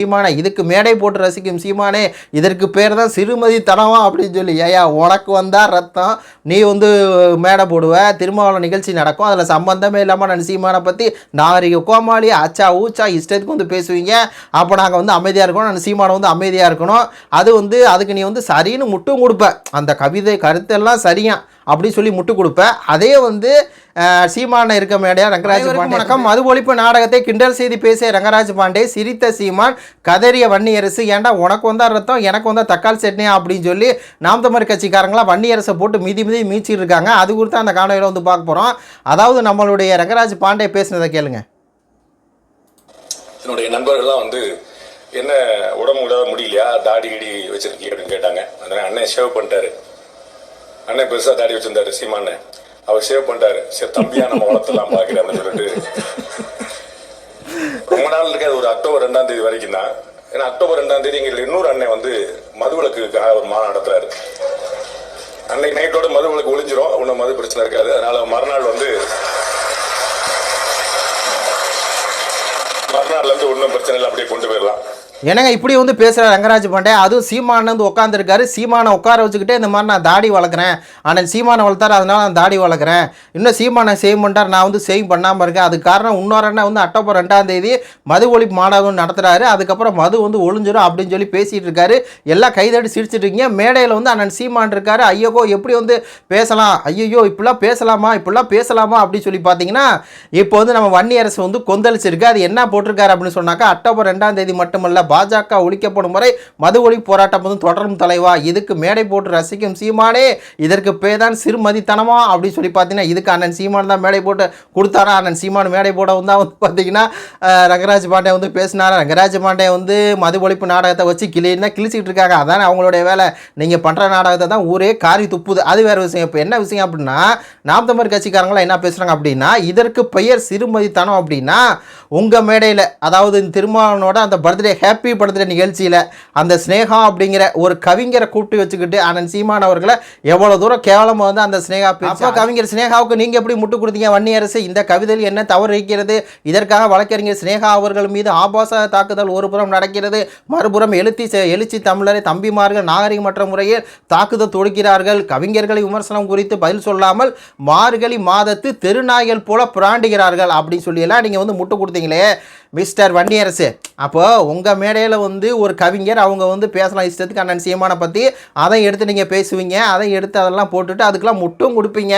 சீமானே இதுக்கு மேடை போட்டு ரசிக்கும் சீமானே இதற்கு பேர் தான் சிறுமதி தனவா அப்படின்னு சொல்லி ஏயா உனக்கு வந்தா ரத்தம் நீ வந்து மேடை போடுவ திருமாவளவன் நிகழ்ச்சி நடக்கும் அதில் சம்பந்தமே இல்லாமல் நான் சீமானை பற்றி நாகரிக கோமாளி அச்சா ஊச்சா இஷ்டத்துக்கு வந்து பேசுவீங்க. அப்போ நாங்கள் வந்து அமைதியாக இருக்கணும் நான் சீமானை வந்து அமைதியாக இருக்கணும். அது வந்து அதுக்கு நீ வந்து சரின்னு முட்டும் கொடுப்ப. அந்த கவிதை கருத்தெல்லாம் சரியா அப்படின்னு சொல்லி முட்டு கொடுப்ப. அதே வந்து சீமான இருக்க மேடையா ரங்கராஜ் பாண்டே வணக்கம். மது ஒழிப்பு நாடகத்தை கிண்டல் செய்து பேசிய ரங்கராஜ் பாண்டே சிரித்த சீமான் கதறிய வன்னியரசு ஏன்டா உனக்கு வந்தா ரத்தம் எனக்கு வந்தா தக்காளி சட்னி அப்படின்னு சொல்லி நாம் தமிழ் கட்சிக்காரங்களாம் வன்னியரசை போட்டு மிதி மிதி மீச்சிட்டு இருக்காங்க. அது குறித்து அந்த காணொலியில் வந்து பார்க்க போகிறோம் அதாவது நம்மளுடைய ரங்கராஜ் பாண்டே பேசினதை கேளுங்க. என்னுடைய நண்பர்கள்லாம் வந்து என்ன உடம்பு முடியலையா? தாடி கிடி வச்சிருக்கீங்க அப்படின்னு கேட்டாங்க. அதனால அண்ணன் ஷேவ் பண்ணிட்டாரு. அண்ணன் பெருசா தாடி வச்சிருந்தாரு சீமானு. அவர் ஷேவ் பண்ணிட்டாரு. சரி தம்பியா நம்ம வளர்த்தலாம் பாக்கிறேன்னு சொல்லிட்டு. ரொம்ப நாள் இருக்காது ஒரு அக்டோபர் ரெண்டாம் தேதி வரைக்கும் தான். ஏன்னா அக்டோபர் ரெண்டாம் தேதி எங்களுக்கு இன்னொரு அண்ணன் வந்து மதுவிலக்குக்காக ஒரு மாநாடு நடத்துறாரு. அன்னைக்கு நைட்டோட மதுவிலக்கு ஒளிஞ்சிரும் ஒன்றும் மது பிரச்சனை இருக்காது. அதனால மறுநாள் வந்து மறுநாள்ல இருந்து ஒன்றும் பிரச்சனை இல்லை அப்படியே கொண்டு போயிடலாம். என்னங்க இப்படி வந்து பேசுகிற ரங்கராஜ் பாண்டே. அதுவும் சீமானு வந்து உட்காந்துருக்காரு சீமானை உட்கார வச்சுக்கிட்டே இந்த மாதிரி நான் தாடி வளர்க்குறேன். ஆனால் சீமானை வளர்த்தாரு அதனால நான் தாடி வளர்க்குறேன். இன்னும் சீமானை சேவ் பண்ணிட்டார் நான் வந்து சேவ் பண்ணாமல் இருக்கேன். அதுக்கு காரணம் இன்னொரு அண்ணன் வந்து அக்டோபர் ரெண்டாம் தேதி மது ஒழிப்பு மாநாடு நடத்துகிறாரு அதுக்கப்புறம் மது வந்து ஒளிஞ்சிரும் அப்படின்னு சொல்லி பேசிகிட்டு இருக்காரு. எல்லாம் கைதடி சிரிச்சிட்டு இருக்கீங்க. மேடையில் வந்து அண்ணன் சீமான் இருக்காரு. ஐயோகோ எப்படி வந்து பேசலாம்? ஐயோ இப்படிலாம் பேசலாமா? இப்படிலாம் பேசலாமா? அப்படின்னு சொல்லி பார்த்தீங்கன்னா இப்போ வந்து நம்ம வன்னி அரசு வந்து கொந்தளிச்சிருக்கு. அது என்ன போட்டிருக்காரு அப்படின்னு சொன்னாக்கா அக்டோபர் ரெண்டாம் தேதி மட்டுமல்ல பாஜக ஒழிக்கப்படும் வரை மது ஒழிப்பு போராட்டம் வந்து தொடரும் தலைவா. இதுக்கு மேடை போட்டு ரசிக்கும் சீமானே இதற்கு பேர் தான் சிறுமதித்தனமா அப்படின்னு சொல்லி பார்த்தீங்கன்னா இதுக்கு அண்ணன் சீமான் தான் மேடை போட்டு கொடுத்தாரா? அண்ணன் சீமான் மேடை போட வந்து வந்து பார்த்தீங்கன்னா ரங்கராஜ் பாண்டே வந்து பேசினாரா? ரங்கராஜ் பாண்டே வந்து மது ஒழிப்பு நாடகத்தை வச்சு கிளின்னா கிழிச்சிட்டு இருக்காங்க. அதான் அவங்களுடைய வேலை. நீங்கள் பண்ணுற நாடகத்தை தான் ஊரே காரி துப்புது. அது வேறு விஷயம். இப்போ என்ன விஷயம் அப்படின்னா நாம் தமிழ் கட்சிக்காரங்களாம் என்ன பேசுகிறாங்க அப்படின்னா இதற்கு பெயர் சிறுமதித்தனம் அப்படின்னா உங்கள் மேடையில் அதாவது இந்த திருமாவனோட அந்த பர்த்டே ஹேப்பி பர்த்டே நிகழ்ச்சியில் அந்த ஸ்னேகா அப்படிங்கிற ஒரு கவிஞரை கூப்பிட்டு வச்சுக்கிட்டு அண்ணன் சீமான் அவர்களை எவ்வளோ தூரம் கேவலமாக வந்து அந்த ஸ்னேகா அப்போ கவிஞர் ஸ்னேகாவுக்கு நீங்கள் எப்படி முட்டு கொடுத்தீங்க வன்னி அரசு? இந்த கவிதையில் என்ன தவறு இருக்கிறது? இதற்காக வழக்கறிஞர் ஸ்னேகா அவர்கள் மீது ஆபாச தாக்குதல் ஒரு புறம் நடக்கிறது. மறுபுறம் எழுத்தி எழுச்சி தமிழரை தம்பிமார்கள் நாகரிகமற்ற முறையில் தாக்குதல் தொடுக்கிறார்கள். கவிஞர்களை விமர்சனம் குறித்து பதில் சொல்லாமல் மார்கழி மாதத்து தெருநாய்கள் போல புராண்டுகிறார்கள் அப்படின்னு சொல்லியெல்லாம் நீங்கள் வந்து முட்டு கொடுத்தீங்களே. மிஸ்டர் வன்னியரசு அப்போ உங்கள் மேடையில் வந்து ஒரு கவிஞர் அவங்க வந்து பேசலாம் இஷ்டத்துக்கு அண்ணன் சீமானை பற்றி அதை எடுத்து நீங்கள் பேசுவீங்க அதை எடுத்து அதெல்லாம் போட்டுட்டு அதுக்கெல்லாம் முட்டும் கொடுப்பீங்க.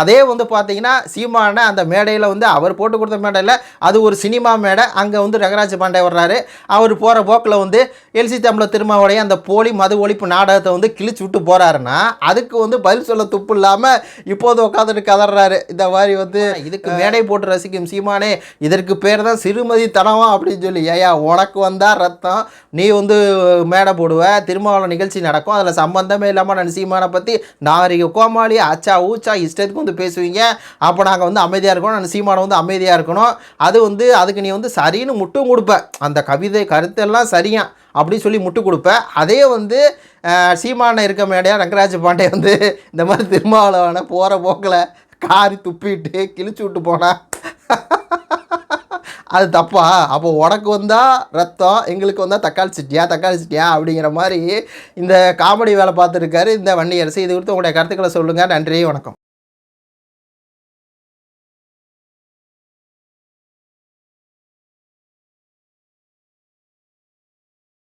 அதே வந்து பார்த்தீங்கன்னா சீமான அந்த மேடையில் வந்து அவர் போட்டு கொடுத்த மேடையில் அது ஒரு சினிமா மேடை. அங்கே வந்து ரங்கராஜ பாண்டே வர்றாரு. அவர் போகிற போக்கில் வந்து எல்சி தமிழ திருமாவுடைய அந்த போலி மது ஒழிப்பு நாடகத்தை வந்து கிழிச்சு விட்டு போகிறாருன்னா அதுக்கு வந்து பதில் சொல்ல துப்பு இல்லாமல் இப்போது உட்காந்துட்டு கதறாரு. இந்த மாதிரி வந்து இதுக்கு மேடை போட்டு ரசிக்கும் சீமானே இதற்கு பேர் தான் சிறுமதி தனமா அப்படின்னு சொல்லி ஏயா உனக்கு வந்தால் ரத்தம் நீ வந்து மேடை போடுவ திருமாவளம் நிகழ்ச்சி நடக்கும். அதில் சம்மந்தமே இல்லாமல் நான் சீமானை பற்றி நாகரிக கோமாளி அச்சா ஊச்சா இஷ்டத்துக்கு வந்து பேசுவீங்க. அப்போ நாங்கள் வந்து அமைதியாக இருக்கணும். நான் சீமானை வந்து அமைதியாக இருக்கணும். அது வந்து அதுக்கு நீ வந்து சரின்னு முட்டும் கொடுப்ப. அந்த கவிதை கருத்தெல்லாம் சரியா? அப்படி சொல்லி முட்டு கொடுப்பேன் அதே வந்து சீமான இருக்க மேடையாக ரங்கராஜ பாண்டே வந்து இந்த மாதிரி திருமாவளவனை போகிற போக்கில் காரி துப்பிட்டு கிழிச்சு விட்டு போனால் அது தப்பா? அப்போ உனக்கு வந்தால் ரத்தம் எங்களுக்கு வந்தால் தக்காளி சிட்டியா? தக்காளி சிட்டியா? அப்படிங்கிற மாதிரி இந்த காமெடி வேலை பார்த்துருக்காரு இந்த வன்னியரசு. இது குறித்து உங்களுடைய கருத்துக்களை சொல்லுங்கள் நன்றி வணக்கம்.